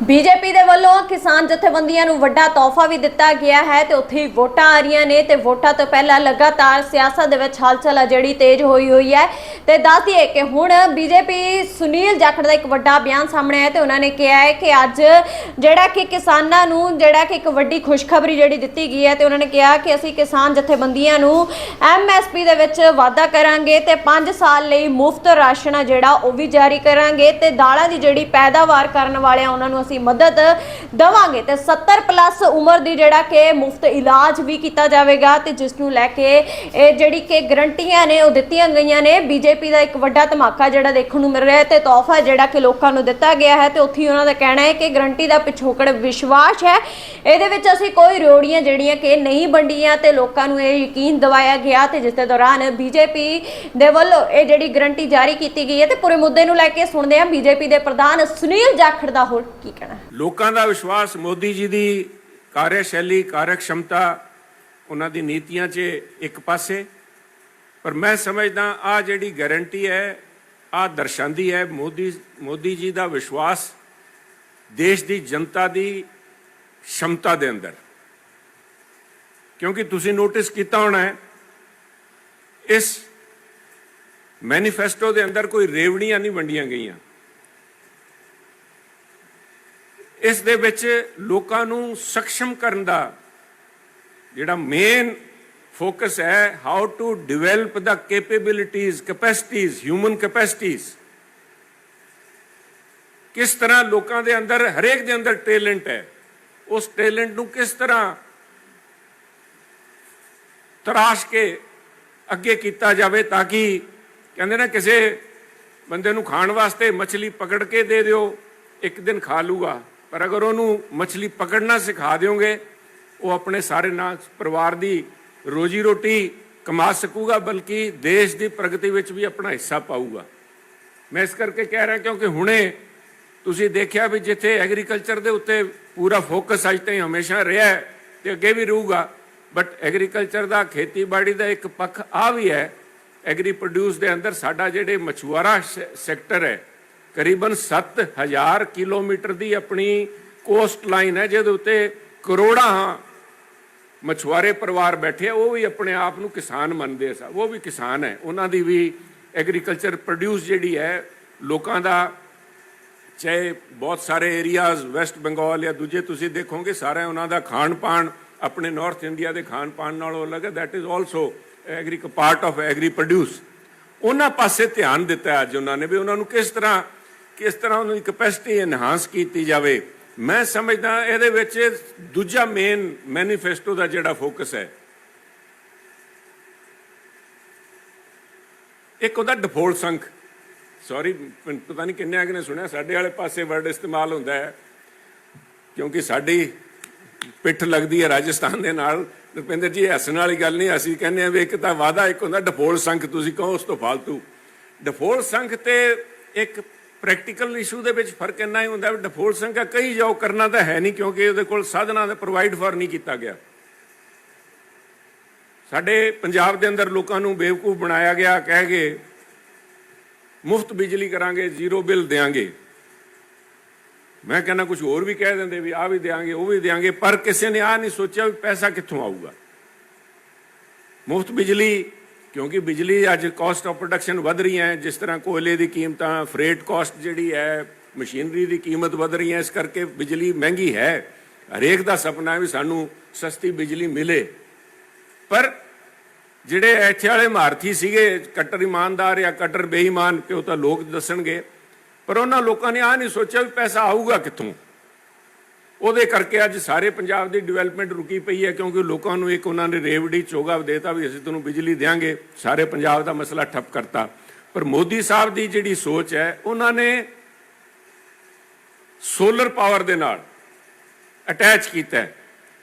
BJP ਦੇ ਵੱਲੋਂ ਕਿਸਾਨ ਜਥੇਬੰਦੀਆਂ ਨੂੰ ਵੱਡਾ ਤੋਹਫਾ ਵੀ ਦਿੱਤਾ ਗਿਆ ਹੈ ਤੇ ਉੱਥੇ ਹੀ ਵੋਟਾਂ ਆ ਰਹੀਆਂ ਨੇ ਤੇ ਵੋਟਾਂ ਤੋਂ ਪਹਿਲਾਂ ਲਗਾਤਾਰ ਸਿਆਸਤ ਦੇ ਵਿੱਚ ਹਲਚਲ ਆ ਜਿਹੜੀ ਤੇਜ਼ ਹੋਈ ਹੋਈ ਹੈ। ਤੇ ਦੱਸ ਦਈਏ ਕਿ ਹੁਣ ਬੀਜੇਪੀ ਸੁਨੀਲ ਜਾਖੜ ਦਾ ਇੱਕ ਵੱਡਾ ਬਿਆਨ ਸਾਹਮਣੇ ਆਇਆ ਤੇ ਉਹਨਾਂ ਨੇ ਕਿਹਾ ਹੈ ਕਿ ਅੱਜ ਜਿਹੜਾ ਕਿ ਕਿਸਾਨਾਂ ਨੂੰ ਜਿਹੜਾ ਕਿ ਇੱਕ ਵੱਡੀ ਖੁਸ਼ਖਬਰੀ ਜਿਹੜੀ ਦਿੱਤੀ ਗਈ ਹੈ ਤੇ ਉਹਨਾਂ ਨੇ ਕਿਹਾ ਕਿ ਅਸੀਂ ਕਿਸਾਨ ਜਥੇਬੰਦੀਆਂ ਨੂੰ ਐਮਐਸਪੀ ਦੇ ਵਿੱਚ ਵਾਅਦਾ ਕਰਾਂਗੇ ਤੇ 5 ਸਾਲ ਲਈ ਮੁਫਤ ਰਾਸ਼ਨ ਆ ਜਿਹੜਾ ਉਹ ਵੀ ਜਾਰੀ ਕਰਾਂਗੇ ਤੇ ਦਾਲਾਂ ਦੀ ਜਿਹੜੀ ਪੈਦਾਵਾਰ ਕਰਨ ਵਾਲਿਆਂ ਉਹਨਾਂ ਨੂੰ ਅਸੀਂ ਮਦਦ ਦਵਾਂਗੇ ਤੇ 70 ਪਲੱਸ ਉਮਰ ਦੀ ਜਿਹੜਾ ਕਿ ਮੁਫਤ ਇਲਾਜ ਵੀ ਕੀਤਾ ਜਾਵੇਗਾ ਤੇ ਜਿਸ ਨੂੰ ਲੈ ਕੇ ਇਹ ਜਿਹੜੀ ਕਿ ਗਰੰਟੀਆਂ ਨੇ ਉਹ ਦਿੱਤੀਆਂ ਗਈਆਂ ਨੇ। ਬੀਜੇਪੀ ਦਾ ਇੱਕ ਵੱਡਾ ਧਮਾਕਾ ਜਿਹੜਾ ਦੇਖਣ ਨੂੰ ਮਿਲ ਰਿਹਾ ਹੈ ਤੇ ਤੋਹਫਾ ਜਿਹੜਾ ਕਿ ਲੋਕਾਂ ਨੂੰ ਦਿੱਤਾ ਗਿਆ ਹੈ ਤੇ ਉੱਥੇ ਹੀ ਉਹਨਾਂ ਦਾ ਕਹਿਣਾ ਹੈ ਕਿ ਗਰੰਟੀ ਦਾ ਪਿਛੋਕੜ ਵਿਸ਼ਵਾਸ ਹੈ। ਇਹਦੇ ਵਿੱਚ ਅਸੀਂ ਕੋਈ ਰੋੜੀਆਂ ਜਿਹੜੀਆਂ ਕਿ ਨਹੀਂ ਵੰਡੀਆਂ ਤੇ ਲੋਕਾਂ ਨੂੰ ਇਹ ਯਕੀਨ ਦਿਵਾਇਆ ਗਿਆ ਤੇ ਜਿਸ ਦੇ ਦੌਰਾਨ ਬੀਜੇਪੀ ਦੇ ਵੱਲੋਂ ਇਹ ਜਿਹੜੀ ਗਰੰਟੀ ਜਾਰੀ ਕੀਤੀ ਗਈ ਹੈ ਤੇ ਪੂਰੇ ਮੁੱਦੇ ਨੂੰ ਲੈ ਕੇ ਸੁਣਦੇ ਹਾਂ ਬੀਜੇਪੀ ਦੇ ਪ੍ਰਧਾਨ ਸੁਨੀਲ ਜਾਖੜ ਦਾ ਹੋਰ ਕੀ ਕਹਿਣਾ। ਲੋਕਾਂ ਦਾ ਵਿਸ਼ਵਾਸ ਮੋਦੀ ਜੀ ਦੀ ਕਾਰਜਸ਼ੈਲੀ ਕਾਰਜਕਸ਼ਮਤਾ ਉਹਨਾਂ ਦੀ ਨੀਤੀਆਂ 'ਚ ਇੱਕ ਪਾਸੇ। ਪਰ ਮੈਂ ਸਮਝਦਾ ਆ ਜਿਹੜੀ ਗਾਰੰਟੀ ਹੈ ਆ ਦਰਸਾਉਂਦੀ ਹੈ ਮੋਦੀ ਮੋਦੀ ਜੀ ਦਾ ਵਿਸ਼ਵਾਸ ਦੇਸ਼ ਦੀ ਜਨਤਾ ਦੀ ਸ਼ਮਤਾ ਦੇ ਅੰਦਰ। ਕਿਉਂਕਿ ਤੁਸੀਂ ਨੋਟਿਸ ਕੀਤਾ ਹੋਣਾ ਹੈ, ਇਸ ਮੈਨੀਫੈਸਟੋ ਦੇ ਅੰਦਰ ਕੋਈ ਰੇਵੜੀਆਂ ਨਹੀਂ ਵੰਡੀਆਂ ਗਈਆਂ। ਇਸ ਦੇ ਵਿੱਚ ਲੋਕਾਂ ਨੂੰ ਸક્ષਮ ਕਰਨ ਦਾ ਜਿਹੜਾ ਮੇਨ ਫੋਕਸ ਹੈ how to develop the capabilities capacities human capacities ਕਿਸ ਤਰ੍ਹਾਂ ਲੋਕਾਂ ਦੇ ਅੰਦਰ, ਹਰੇਕ ਦੇ ਅੰਦਰ ਟੈਲੈਂਟ ਹੈ, ਉਸ ਟੈਲੈਂਟ ਨੂੰ ਕਿਸ ਤਰ੍ਹਾਂ ਤਰਾਸ਼ ਕੇ ਅੱਗੇ ਕੀਤਾ ਜਾਵੇ ਤਾਂ ਕਿ ਕਹਿੰਦੇ ਨਾ ਕਿਸੇ ਬੰਦੇ ਨੂੰ ਖਾਣ ਵਾਸਤੇ ਮੱਛਲੀ ਪਕੜ ਕੇ ਦੇ ਦਿਓ, ਇੱਕ ਦਿਨ ਖਾ ਲੂਗਾ। ਪਰ ਅਗਰ ਉਹਨੂੰ ਮੱਛਲੀ ਪਕੜਨਾ ਸਿਖਾ ਦਿਓਗੇ, ਉਹ ਆਪਣੇ ਸਾਰੇ ਨਾਲ ਪਰਿਵਾਰ ਦੀ ਰੋਜੀ ਰੋਟੀ ਕਮਾ ਸਕੂਗਾ, ਬਲਕਿ ਦੇਸ਼ ਦੀ ਪ੍ਰਗਤੀ ਵਿੱਚ ਵੀ ਆਪਣਾ ਹਿੱਸਾ ਪਾਊਗਾ। ਮੈਂ ਇਸ ਕਰਕੇ ਕਹਿ ਰਿਹਾ ਕਿਉਂਕਿ ਹੁਣੇ ਤੁਸੀਂ ਦੇਖਿਆ ਵੀ ਜਿੱਥੇ ਐਗਰੀਕਲਚਰ ਦੇ ਉੱਤੇ ਪੂਰਾ ਫੋਕਸ ਅੱਜ ਤਾਈਂ ਹਮੇਸ਼ਾ ਰਿਹਾ ਹੈ ਤੇ ਅੱਗੇ ਵੀ ਰਹੂਗਾ, ਬਟ ਐਗਰੀਕਲਚਰ ਦਾ ਖੇਤੀਬਾੜੀ ਦਾ ਇੱਕ ਪੱਖ ਆ ਵੀ ਹੈ ਐਗਰੀ ਪ੍ਰੋਡਿਊਸ ਦੇ ਅੰਦਰ ਸਾਡਾ ਜਿਹੜੇ ਮਛੁਆਰਾ ਸੈਕਟਰ ਹੈ ਕਰੀਬਨ 7000 ਕਿਲੋਮੀਟਰ ਦੀ ਆਪਣੀ ਕੋਸਟ ਲਾਈਨ ਹੈ, ਜਿਹਦੇ ਉੱਤੇ ਕਰੋੜਾਂ ਮਛੁਆਰੇ ਪਰਿਵਾਰ ਬੈਠੇ ਆ। ਉਹ ਵੀ ਆਪਣੇ ਆਪ ਨੂੰ ਕਿਸਾਨ ਮੰਨਦੇ ਆ ਉਹ ਵੀ ਕਿਸਾਨ ਹੈ। ਉਹਨਾਂ ਦੀ ਵੀ ਐਗਰੀਕਲਚਰ ਪ੍ਰੋਡਿਊਸ ਜਿਹੜੀ ਹੈ, ਲੋਕਾਂ ਦਾ, ਚਾਹੇ ਬਹੁਤ ਸਾਰੇ ਏਰੀਆਜ਼ ਵੈਸਟ ਬੰਗਾਲ ਜਾਂ ਦੂਜੇ ਤੁਸੀਂ ਦੇਖੋਗੇ ਸਾਰਾ ਉਹਨਾਂ ਦਾ ਖਾਣ ਪਾਣ ਆਪਣੇ ਨਾਰਥ ਇੰਡੀਆ ਦੇ ਖਾਣ ਪਾਣ ਨਾਲੋਂ ਅਲੱਗ ਹੈ। That is also agri part of agri produce ਉਹਨਾਂ ਪਾਸੇ ਧਿਆਨ ਦਿੱਤਾ ਅੱਜ ਉਹਨਾਂ ਨੇ ਵੀ ਉਹਨਾਂ ਨੂੰ ਕਿਸ ਤਰ੍ਹਾਂ ਕਿਸ ਤਰ੍ਹਾਂ ਉਹਨਾਂ ਦੀ ਕੈਪੈਸਿਟੀ ਐਨਹਾਂਸ ਕੀਤੀ ਜਾਵੇ, ਮੈਂ ਸਮਝਦਾ ਇਹਦੇ ਵਿੱਚ ਦੂਜਾ ਮੇਨ ਮੈਨੀਫੈਸਟੋ ਦਾ ਜਿਹੜਾ ਫੋਕਸ ਹੈ। ਇੱਕ ਉਹਦਾ ਡਿਫਾਲਟ ਸੰਖ। ਸੌਰੀ ਪਤਾ ਨਹੀਂ ਕਿੰਨੇ ਆਗੇ ਸੁਣਿਆ, ਸਾਡੇ ਵਾਲੇ ਪਾਸੇ ਵਰਡ ਇਸਤੇਮਾਲ ਹੁੰਦਾ ਹੈ, ਕਿਉਂਕਿ ਸਾਡੀ ਪਿੱਠ ਲੱਗਦੀ ਹੈ ਰਾਜਸਥਾਨ ਦੇ ਨਾਲ। ਰੁਪਿੰਦਰ ਜੀ, ਹੱਸਣ ਵਾਲੀ ਗੱਲ ਨਹੀਂ, ਅਸੀਂ ਕਹਿੰਦੇ ਆ ਵੀ ਇੱਕ ਤਾਂ ਵਾਦਾ ਇੱਕ ਹੁੰਦਾ ਡਿਫਾਲਟ ਸੰਖ, ਤੁਸੀਂ ਕਹੋ ਉਸ ਤੋਂ ਫालतू ਡਿਫਾਲਟ ਸੰਖ ਤੇ ਇੱਕ ਪ੍ਰੈਕਟੀਕਲ ਇਸ਼ੂ ਦੇ ਵਿੱਚ ਫ਼ਰਕ ਇੰਨਾ ਹੀ ਹੁੰਦਾ ਵੀ ਡਿਫਾਲਟ ਸੰਖ ਕਈ ਜਾਓ ਕਰਨਾ ਤਾਂ ਹੈ ਨਹੀਂ ਕਿਉਂਕਿ ਉਹਦੇ ਕੋਲ ਸਾਧਨਾਂ ਦਾ ਪ੍ਰੋਵਾਈਡ ਫਾਰ ਨਹੀਂ ਕੀਤਾ ਗਿਆ। ਸਾਡੇ ਪੰਜਾਬ ਦੇ ਅੰਦਰ ਲੋਕਾਂ ਨੂੰ ਬੇਵਕੂਫ ਬਣਾਇਆ ਗਿਆ, ਕਹਿ ਕੇ ਮੁਫਤ ਬਿਜਲੀ ਕਰਾਂਗੇ, ਜ਼ੀਰੋ ਬਿੱਲ ਦੇਾਂਗੇ ਮੈਂ ਕਹਿੰਦਾ ਕੁਝ ਹੋਰ ਵੀ ਕਹਿ ਦਿੰਦੇ ਵੀ ਆ ਵੀ ਦੇਾਂਗੇ ਉਹ ਵੀ ਦੇਾਂਗੇ ਪਰ ਕਿਸੇ ਨੇ ਆ ਨਹੀਂ ਸੋਚਿਆ ਵੀ ਪੈਸਾ ਕਿੱਥੋਂ ਆਊਗਾ। ਮੁਫਤ ਬਿਜਲੀ ਕਿਉਂਕਿ ਬਿਜਲੀ ਅੱਜ ਕਾਸਟ ਆਫ ਪ੍ਰੋਡਕਸ਼ਨ ਵਧ ਰਹੀ ਹੈ। ਜਿਸ ਤਰ੍ਹਾਂ ਕੋਇਲੇ ਦੀ ਕੀਮਤਾਂ ਫਰੇਟ ਕਾਸਟ ਜਿਹੜੀ ਹੈ, ਮਸ਼ੀਨਰੀ ਦੀ ਕੀਮਤ ਵਧ ਰਹੀ ਹੈ। ਇਸ ਕਰਕੇ ਬਿਜਲੀ ਮਹਿੰਗੀ ਹੈ। ਹਰੇਕ ਦਾ ਸੁਪਨਾ ਹੈ ਵੀ ਸਾਨੂੰ ਸਸਤੀ ਬਿਜਲੀ ਮਿਲੇ। ਪਰ ਜਿਹੜੇ ਇੱਥੇ ਵਾਲੇ ਮਾਰਥੀ ਸੀਗੇ, ਕਟਰ ਇਮਾਨਦਾਰ ਜਾਂ ਕੱਟਰ ਬੇਈਮਾਨ ਕਿ ਉਹ ਤਾਂ ਲੋਕ ਦੱਸਣਗੇ। ਪਰ ਉਹਨਾਂ ਲੋਕਾਂ ਨੇ ਆ ਨਹੀਂ ਸੋਚਿਆ ਵੀ ਪੈਸਾ ਆਊਗਾ ਕਿੱਥੋਂ? ਉਹਦੇ ਕਰਕੇ ਅੱਜ ਸਾਰੇ ਪੰਜਾਬ ਦੀ ਡਿਵੈਲਪਮੈਂਟ ਰੁਕੀ ਪਈ ਹੈ, ਕਿਉਂਕਿ ਲੋਕਾਂ ਨੂੰ ਇੱਕ ਉਹਨਾਂ ਨੇ ਰੇਵੜੀ ਚੋਗਾ ਦੇਤਾ ਵੀ ਅਸੀਂ ਤੁਹਾਨੂੰ ਬਿਜਲੀ ਦੇਾਂਗੇ ਸਾਰੇ ਪੰਜਾਬ ਦਾ ਮਸਲਾ ਠੱਪ ਕਰਤਾ। ਪਰ ਮੋਦੀ ਸਾਹਿਬ ਦੀ ਜਿਹੜੀ ਸੋਚ ਹੈ, ਉਹਨਾਂ ਨੇ ਸੋਲਰ ਪਾਵਰ ਦੇ ਨਾਲ ਅਟੈਚ ਕੀਤਾ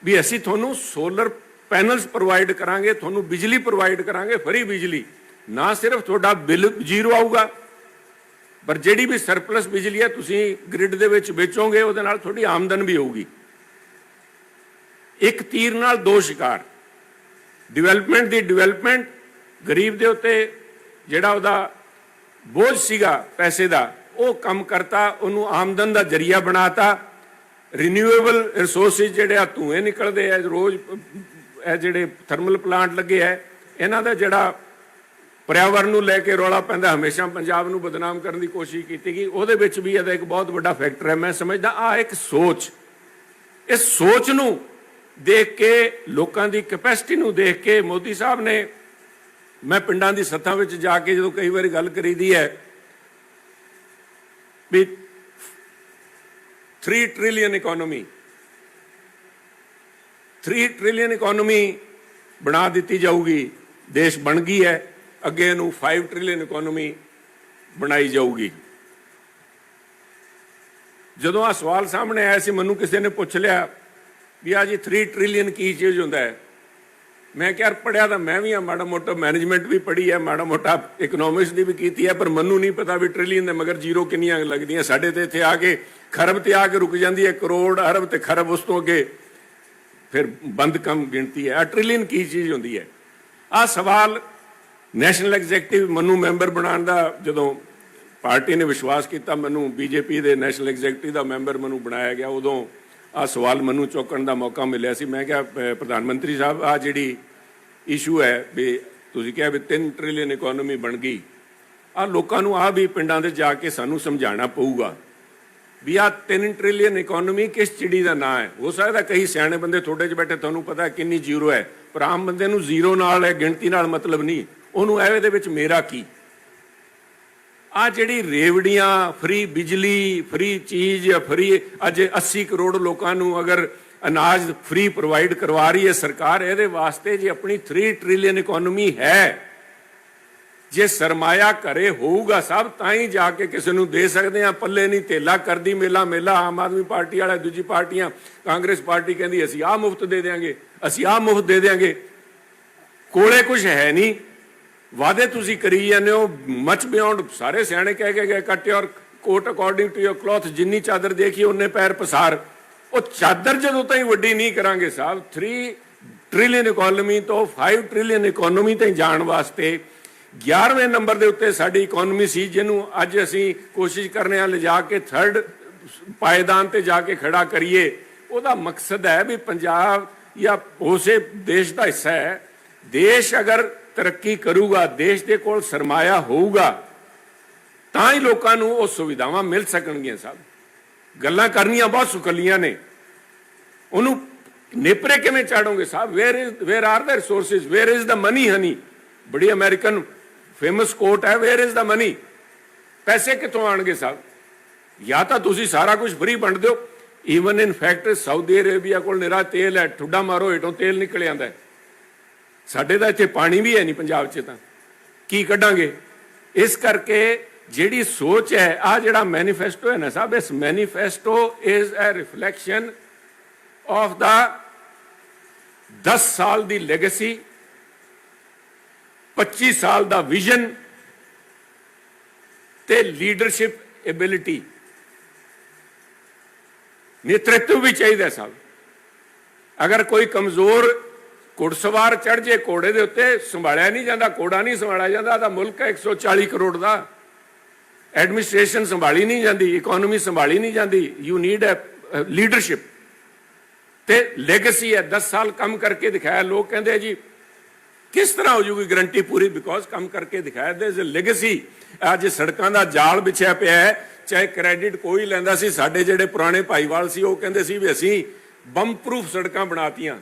ਵੀ ਅਸੀਂ ਤੁਹਾਨੂੰ ਸੋਲਰ ਪੈਨਲਸ ਪ੍ਰੋਵਾਈਡ ਕਰਾਂਗੇ, ਤੁਹਾਨੂੰ ਬਿਜਲੀ ਪ੍ਰੋਵਾਈਡ ਕਰਾਂਗੇ, ਫਰੀ ਬਿਜਲੀ। ਨਾ ਸਿਰਫ ਤੁਹਾਡਾ ਬਿੱਲ ਜ਼ੀਰੋ ਆਊਗਾ ਪਰ ਜਿਹੜੀ ਵੀ ਸਰਪਲਸ ਬਿਜਲੀ ਹੈ, ਤੁਸੀਂ ਗ੍ਰਿਡ ਦੇ ਵਿੱਚ ਵੇਚੋਗੇ, ਉਹਦੇ ਨਾਲ ਤੁਹਾਡੀ ਆਮਦਨ ਵੀ ਹੋਊਗੀ। ਇੱਕ ਤੀਰ ਨਾਲ ਦੋ ਸ਼ਿਕਾਰ। ਡਿਵੈਲਪਮੈਂਟ ਦੀ ਡਿਵੈਲਪਮੈਂਟ ਗਰੀਬ ਦੇ ਉੱਤੇ ਜਿਹੜਾ ਉਹਦਾ ਬੋਝ ਸੀਗਾ ਪੈਸੇ ਦਾ, ਉਹ ਕੰਮ ਕਰਤਾ, ਉਹਨੂੰ ਆਮਦਨ ਦਾ ਜਰੀਆ ਬਣਾਤਾ। ਰੀਨਿਊਏਬਲ ਰਿਸੋਰਸਿਸ ਜਿਹੜੇ ਆ, ਧੂਏ ਨਿਕਲਦੇ ਆ, ਰੋਜ਼ ਇਹ ਜਿਹੜੇ ਥਰਮਲ ਪਲਾਂਟ ਲੱਗੇ ਆ, ਇਹਨਾਂ ਦਾ ਜਿਹੜਾ ਪਰਿਆਵਰਨ ਨੂੰ ਲੈ ਕੇ ਰੌਲਾ ਪੈਂਦਾ, ਹਮੇਸ਼ਾ ਪੰਜਾਬ ਨੂੰ ਬਦਨਾਮ ਕਰਨ ਦੀ ਕੋਸ਼ਿਸ਼ ਕੀਤੀ ਗਈ। ਉਹਦੇ ਵਿੱਚ ਵੀ ਇਹਦਾ ਇੱਕ ਬਹੁਤ ਵੱਡਾ ਫੈਕਟਰ ਹੈ। ਮੈਂ ਸਮਝਦਾ ਆ ਇੱਕ ਸੋਚ। ਇਸ ਸੋਚ ਨੂੰ ਦੇਖ ਕੇ, ਲੋਕਾਂ ਦੀ ਕੈਪੈਸਿਟੀ ਨੂੰ ਦੇਖ ਕੇ ਮੋਦੀ ਸਾਹਿਬ ਨੇ, ਮੈਂ ਪਿੰਡਾਂ ਦੀ ਸੱਥਾਂ ਵਿੱਚ ਜਾ ਕੇ ਜਦੋਂ ਕਈ ਵਾਰੀ ਗੱਲ ਕਰੀਦੀ ਹੈ ਵੀ 3 ਟ੍ਰਿਲੀਅਨ ਇਕਨੋਮੀ 3 ਟ੍ਰਿਲੀਅਨ ਇਕਨੋਮੀ ਬਣਾ ਦਿੱਤੀ ਜਾਊਗੀ, ਦੇਸ਼ ਬਣ ਗਈ ਹੈ। ਅੱਗੇ ਨੂੰ 5 ਟ੍ਰਿਲੀਅਨ ਇਕਨੋਮੀ ਬਣਾਈ ਜਾਊਗੀ। ਜਦੋਂ ਆ ਸਵਾਲ ਸਾਹਮਣੇ ਆਇਆ ਸੀ, ਮੈਨੂੰ ਕਿਸੇ ਨੇ ਪੁੱਛ ਲਿਆ ਵੀ ਆ ਜੀ 3 ਟ੍ਰਿਲੀਅਨ ਕੀ ਚੀਜ਼ ਹੁੰਦਾ ਹੈ? ਮੈਂ ਕਿਹਾ ਯਾਰ ਪੜਿਆ ਤਾਂ ਮੈਂ ਵੀ ਆ, ਮਾੜਾ ਮੋਟਾ ਮੈਨੇਜਮੈਂਟ ਵੀ ਪੜ੍ਹੀ ਹੈ, ਮਾੜਾ ਮੋਟਾ ਇਕਨੋਮਿਕਸ ਦੀ ਵੀ ਕੀਤੀ ਹੈ, ਪਰ ਮੈਨੂੰ ਨਹੀਂ ਪਤਾ ਵੀ ਟ੍ਰਿਲੀਅਨ ਦੇ ਮਗਰ ਜ਼ੀਰੋ ਕਿੰਨੀਆਂ ਲੱਗਦੀਆਂ। ਸਾਡੇ ਤੇ ਇੱਥੇ ਆ ਕੇ ਖਰਬ ਤੇ ਆ ਕੇ ਰੁਕ ਜਾਂਦੀ ਹੈ, ਕਰੋੜ ਅਰਬ ਤੇ ਖਰਬ ਉਸ ਤੋਂ ਅੱਗੇ ਫਿਰ ਬੰਦ ਕੰਮ ਗਿਣਤੀ ਹੈ। ਆ ਟ੍ਰਿਲੀਅਨ ਕੀ ਚੀਜ਼ ਹੁੰਦੀ ਹੈ? ਆ ਸਵਾਲ ਨੈਸ਼ਨਲ ਐਗਜ਼ੀਕਟਿਵ ਮੈਨੂੰ ਮੈਂਬਰ ਬਣਾਉਣ ਦਾ ਜਦੋਂ ਪਾਰਟੀ ਨੇ ਵਿਸ਼ਵਾਸ ਕੀਤਾ, ਮੈਨੂੰ ਬੀਜੇਪੀ ਦੇ ਨੈਸ਼ਨਲ ਐਗਜ਼ੀਕਟਿਵ ਦਾ ਮੈਂਬਰ ਮੈਨੂੰ ਬਣਾਇਆ ਗਿਆ, ਉਦੋਂ ਆ ਸਵਾਲ ਮੈਨੂੰ ਚੁੱਕਣ ਦਾ ਮੌਕਾ ਮਿਲਿਆ ਸੀ। ਮੈਂ ਕਿਹਾ ਪ੍ਰਧਾਨ ਮੰਤਰੀ ਸਾਹਿਬ ਆ ਜਿਹੜੀ ਇਸ਼ੂ ਹੈ ਵੀ ਤੁਸੀਂ ਕਿਹਾ ਵੀ 3 ਟ੍ਰਿਲੀਅਨ ਇਕਨੋਮੀ ਬਣ ਗਈ, ਆ ਲੋਕਾਂ ਨੂੰ ਆ ਵੀ ਪਿੰਡਾਂ ਦੇ ਜਾ ਕੇ ਸਾਨੂੰ ਸਮਝਾਉਣਾ ਪਊਗਾ ਵੀ ਆ 3 ਟ੍ਰਿਲੀਅਨ ਇਕਨੋਮੀ ਕਿਸ ਚਿੜੀ ਦਾ ਨਾਂ ਹੈ। ਹੋ ਸਕਦਾ ਕਈ ਸਿਆਣੇ ਬੰਦੇ ਤੁਹਾਡੇ 'ਚ ਬੈਠੇ, ਤੁਹਾਨੂੰ ਪਤਾ ਕਿੰਨੀ ਜ਼ੀਰੋ ਹੈ, ਪਰ ਆਮ ਬੰਦੇ ਨੂੰ ਜ਼ੀਰੋ ਨਾਲ ਹੈ, ਗਿਣਤੀ ਨਾਲ ਮਤਲਬ ਨਹੀਂ। ਉਹਨੂੰ ਐਵੇਂ ਦੇ ਵਿੱਚ ਮੇਰਾ ਕੀ? ਆ ਜਿਹੜੀ ਰੇਵੜੀਆਂ, ਫ੍ਰੀ ਬਿਜਲੀ, ਫ੍ਰੀ ਚੀਜ਼, ਫ੍ਰੀ ਅੱਜ 80 ਕਰੋੜ ਲੋਕਾਂ ਨੂੰ ਅਗਰ ਅਨਾਜ ਫ੍ਰੀ ਪ੍ਰੋਵਾਈਡ ਕਰਵਾ ਰਹੀ ਹੈ ਸਰਕਾਰ, ਇਹਦੇ ਵਾਸਤੇ ਜੇ ਆਪਣੀ 3 ਟ੍ਰਿਲੀਅਨ ਇਕਨੋਮੀ ਹੈ, ਜੇ ਸਰਮਾਇਆ ਘਰੇ ਹੋਊਗਾ ਸਭ, ਤਾਂ ਹੀ ਜਾ ਕੇ ਕਿਸੇ ਨੂੰ ਦੇ ਸਕਦੇ ਆ ਪੱਲੇ ਨਹੀਂ ਤੇਲਾ ਕਰਦੀ ਮੇਲਾ ਮੇਲਾ ਆਮ ਆਦਮੀ ਪਾਰਟੀ ਵਾਲਾ, ਦੂਜੀ ਪਾਰਟੀਆਂ, ਕਾਂਗਰਸ ਪਾਰਟੀ ਕਹਿੰਦੀ ਅਸੀਂ ਆਹ ਮੁਫਤ ਦੇ ਦੇਾਂਗੇ ਅਸੀਂ ਆਹ ਮੁਫਤ ਦੇ ਦੇਾਂਗੇ ਕੋਲੇ ਕੁਝ ਹੈ ਨਹੀਂ। ਵਾਅਦੇ ਤੁਸੀਂ ਕਰੀ ਜਾਂਦੇ ਹੋ ਮਚ ਬਿਯੋਂਡ ਸਾਰੇ ਸਿਆਣੇ ਕਹਿ ਕੇ ਗਏ cut your coat according to your cloth ਜਿੰਨੀ ਚਾਦਰ ਦੇਖੀ ਉਹਨੇ ਪੈਰ ਪਸਾਰ। ਉਹ ਚਾਦਰ ਜਦੋਂ ਤਾਈਂ ਵੱਡੀ ਨਹੀਂ ਕਰਾਂਗੇ ਸਾਹਿਬ 3 ਟ੍ਰਿਲੀਅਨ ਇਕਨੋਮੀ ਤੋਂ 5 ਟ੍ਰਿਲੀਅਨ ਇਕਨੋਮੀ ਤਾਈਂ ਜਾਣ ਵਾਸਤੇ 11ਵੇਂ ਨੰਬਰ ਦੇ ਉੱਤੇ ਸਾਡੀ ਇਕਨੋਮੀ ਸੀ, ਜਿਹਨੂੰ ਅੱਜ ਅਸੀਂ ਕੋਸ਼ਿਸ਼ ਕਰਨੇ ਆ ਲਿਜਾ ਕੇ ਥਰਡ ਪਾਇਦਾਨ ਤੇ ਜਾ ਕੇ ਖੜਾ ਕਰੀਏ। ਉਹਦਾ ਮਕਸਦ ਹੈ ਵੀ ਪੰਜਾਬ ਜਾਂ ਉਸੇ ਦੇਸ਼ ਦਾ ਹਿੱਸਾ ਹੈ। ਦੇਸ਼ ਅਗਰ ਤਰੱਕੀ ਕਰੂਗਾ, ਦੇਸ਼ ਦੇ ਕੋਲ ਸਰਮਾਇਆ ਹੋਊਗਾ, ਤਾਂ ਹੀ ਲੋਕਾਂ ਨੂੰ ਉਹ ਸੁਵਿਧਾਵਾਂ ਮਿਲ ਸਕਣਗੀਆਂ ਸਾਹਿਬ ਗੱਲਾਂ ਕਰਨੀਆਂ ਬਹੁਤ ਸੁਕਲੀਆਂ ਨੇ। ਉਹਨੂੰ ਨੇਪਰੇ ਕਿਵੇਂ ਚਾੜੋਗੇ ਸਾਹਿਬ where is where are the resources where is the money honey ਬੜੀ ਅਮਰੀਕਨ ਫੇਮਸ ਕੋਟ ਹੈ ਵੇਅਰ ਇਜ਼ ਦਾ ਮਨੀ ਪੈਸੇ ਕਿੱਥੋਂ ਆਣਗੇ ਸਾਹਿਬ ਜਾਂ ਤਾਂ ਤੁਸੀਂ ਸਾਰਾ ਕੁਝ ਫਰੀ ਵੰਡ ਦਿਓ। Even in fact Saudi Arabia ਕੋਲ ਨਿਰਾ ਤੇਲ ਹੈ, ਠੁੱਡਾ ਮਾਰੋ, ਹੇਠੋਂ ਤੇਲ ਨਿਕਲ ਜਾਂਦਾ ਹੈ। ਸਾਡੇ ਤਾਂ ਇੱਥੇ ਪਾਣੀ ਵੀ ਹੈ ਨਹੀਂ ਪੰਜਾਬ 'ਚ ਤਾਂ। ਕੀ ਕੱਢਾਂਗੇ? ਇਸ ਕਰਕੇ ਜਿਹੜੀ ਸੋਚ ਹੈ ਆ ਜਿਹੜਾ ਮੈਨੀਫੈਸਟੋ ਹੈ ਨਾ ਸਾਹਿਬ, ਇਸ manifesto is a reflection of ਦਾ 10 ਸਾਲ ਦੀ ਲੈਗੇਸੀ 25 ਸਾਲ ਦਾ ਵਿਜ਼ਨ ਤੇ ਲੀਡਰਸ਼ਿਪ ਐਬਿਲਿਟੀ ਨੇਤਰਤਵ ਵੀ ਚਾਹੀਦਾ ਸਾਹਿਬ। ਅਗਰ ਕੋਈ ਕਮਜ਼ੋਰ ਘੁੜਸਵਾਰ ਚੜ ਜੇ ਘੋੜੇ ਦੇ ਉੱਤੇ, ਸੰਭਾਲਿਆ ਨਹੀਂ ਜਾਂਦਾ, ਘੋੜਾ ਨਹੀਂ ਸੰਭਾਲਿਆ ਜਾਂਦਾ ਤਾਂ ਮੁਲਕ ਹੈ 140 ਕਰੋੜ ਦਾ। ਐਡਮਿਨਿਸਟ੍ਰੇਸ਼ਨ ਸੰਭਾਲੀ ਨਹੀਂ ਜਾਂਦੀ ਇਕਨੋਮੀ ਸੰਭਾਲੀ ਨਹੀਂ ਜਾਂਦੀ ਯੂ ਨੀਡ ਅ ਲੀਡਰਸ਼ਿਪ ਤੇ ਲੈਗੇਸੀ ਹੈ 10 ਸਾਲ ਕੰਮ ਕਰਕੇ ਦਿਖਾਇਆ, ਲੋਕ ਕਹਿੰਦੇ ਜੀ, ਕਿਸ ਤਰ੍ਹਾਂ ਹੋ ਜੂਗੀ ਗਰੰਟੀ ਪੂਰੀ? ਬਿਕੋਜ਼ ਕੰਮ ਕਰਕੇ ਦਿਖਾਇਆ ਦੇ ਇਜ਼ ਅ ਲੈਗੇਸੀ ਅੱਜ ਸੜਕਾਂ ਦਾ ਜਾਲ ਵਿਛਿਆ ਪਿਆ ਹੈ, ਚਾਹੇ ਕ੍ਰੈਡਿਟ ਕੋਈ ਲੈਂਦਾ ਸੀ, ਸਾਡੇ ਜਿਹੜੇ ਪੁਰਾਣੇ ਭਾਈਵਾਲ ਸੀ, ਉਹ ਕਹਿੰਦੇ ਸੀ ਵੀ ਅਸੀਂ ਬੰਮ ਪ੍ਰੂਫ ਸੜਕਾਂ ਬਣਾਤੀਆਂ।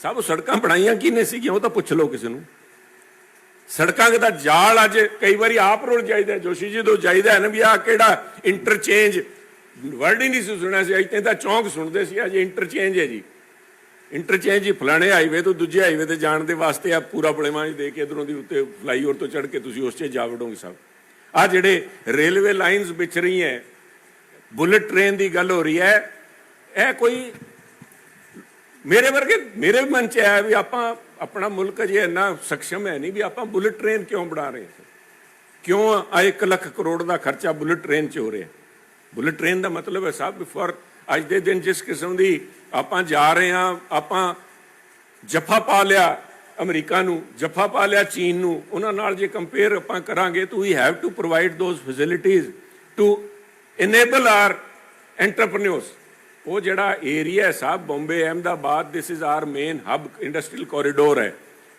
ਸਭ ਸੜਕਾਂ ਬਣਾਈਆਂ ਕਿਹਨੇ ਸੀਗੀਆਂ? ਉਹ ਤਾਂ ਪੁੱਛ ਲਓ ਕਿਸੇ ਨੂੰ। ਸੜਕਾਂ ਦਾ ਜਾਲ ਅੱਜ ਕਈ ਵਾਰੀ ਆਪ ਰੁਲ ਜਾਈਦਾ ਜੋਸ਼ੀ ਜੀ ਤੋਂ ਜਾਈਦਾ ਨਾ ਵੀ ਆ ਕਿਹੜਾ ਇੰਟਰਚੇਂਜ ਵਰਡ ਹੀ ਨਹੀਂ ਸੁਣਿਆ ਸੀ। ਇੱਥੇ ਤਾਂ ਚੌਂਕ ਸੁਣਦੇ ਸੀ। ਅੱਜ ਇੰਟਰਚੇਂਜ ਹੈ ਜੀ। ਇੰਟਰਚੇਂਜ ਹੀ ਫਲਾਣੇ ਹਾਈਵੇ ਤੋਂ ਦੂਜੇ ਹਾਈਵੇ ਤੇ ਜਾਣ ਦੇ ਵਾਸਤੇ ਆ ਪੂਰਾ ਬੜੇਮਾਂ ਦੇ ਕੇ ਇਧਰੋਂ ਦੀ ਉੱਤੇ ਫਲਾਈਓਵਰ ਤੋਂ ਚੜ ਕੇ ਤੁਸੀਂ ਉਸ 'ਚ ਜਾ ਵੜੋਗੇ ਸਭ ਆ ਜਿਹੜੇ ਰੇਲਵੇ ਲਾਈਨਸ ਵਿਚ ਰਹੀ ਹੈ ਬੁਲਟ ਟ੍ਰੇਨ ਦੀ ਗੱਲ ਹੋ ਰਹੀ ਹੈ, ਇਹ ਕੋਈ ਮੇਰੇ ਵਰਗੇ, ਮੇਰੇ ਵੀ ਮਨ ਚ ਆਇਆ ਵੀ ਆਪਾਂ ਆਪਣਾ ਮੁਲਕ ਜੇ ਇੰਨਾ ਸક્ષਮ ਹੈ ਨਹੀਂ ਵੀ ਆਪਾਂ ਬੁਲੇਟ ਟ੍ਰੇਨ ਕਿਉਂ ਬਣਾ ਰਹੇ ਸੀ ਕਿਉਂ ਆ 1 ਲੱਖ ਕਰੋੜ ਦਾ ਖਰਚਾ ਬੁਲੇਟ ਟ੍ਰੇਨ 'ਚ ਹੋ ਰਿਹਾ? ਬੁਲੇਟ ਟ੍ਰੇਨ ਦਾ ਮਤਲਬ ਹੈ ਸਾਹਿਬ ਫॉर ਅੱਜ ਦੇ ਦਿਨ ਜਿਸ ਕਿਸਮ ਦੀ ਆਪਾਂ ਜਾ ਰਹੇ ਹਾਂ, ਆਪਾਂ ਜਫਾ ਪਾ ਲਿਆ ਅਮਰੀਕਾ ਨੂੰ, ਜਫਾ ਪਾ ਲਿਆ ਚੀਨ ਨੂੰ, ਉਹਨਾਂ ਨਾਲ ਜੇ ਕੰਪੇਅਰ ਆਪਾਂ ਕਰਾਂਗੇ ਤਾਂ we have to provide those facilities to enable our entrepreneurs ਉਹ ਜਿਹੜਾ ਏਰੀਆ ਹੈ ਸਾਹਿਬ Bombay, Ahmedabad this is our main hub industrial corridor ਹੈ।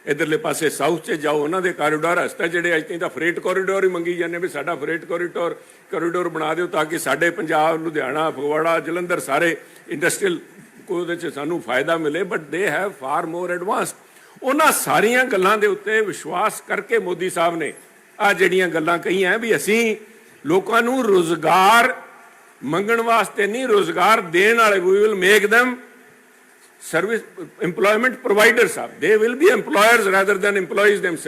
ਇਧਰਲੇ ਪਾਸੇ ਸਾਊਥ 'ਚ ਜਾਓ, ਉਹਨਾਂ ਦੇ ਕੋਰੀਡੋਰ ਹਸਤਾ ਜਿਹੜੇ ਅੱਜ ਤਾਈਂ ਤਾਂ ਫਰੇਟ ਕੋਰੀਡੋਰ ਹੀ ਮੰਗੀ ਜਾਂਦੇ ਵੀ ਸਾਡਾ ਫਰੇਟ ਕੋਰੀਡੋਰ ਕੋਰੀਡੋਰ ਬਣਾ ਦਿਓ ਤਾਂ ਕਿ ਸਾਡੇ ਪੰਜਾਬ, ਲੁਧਿਆਣਾ, ਫਗਵਾੜਾ, ਜਲੰਧਰ ਸਾਰੇ ਇੰਡਸਟਰੀਅਲ ਉਹਦੇ 'ਚ ਸਾਨੂੰ ਫਾਇਦਾ ਮਿਲੇ but they have for more advanced ਉਹਨਾਂ ਸਾਰੀਆਂ ਗੱਲਾਂ ਦੇ ਉੱਤੇ ਵਿਸ਼ਵਾਸ ਕਰਕੇ ਮੋਦੀ ਸਾਹਿਬ ਨੇ ਆ ਜਿਹੜੀਆਂ ਗੱਲਾਂ ਕਹੀਆਂ ਵੀ ਅਸੀਂ ਲੋਕਾਂ ਨੂੰ ਰੋਜ਼ਗਾਰ ਮੰਗਣ ਵਾਸਤੇ ਨਹੀਂ ਰੋਜ਼ਗਾਰ ਦੇਣ ਵਾਲੇ we will make them service employment providers are they will be employers rather than employees themselves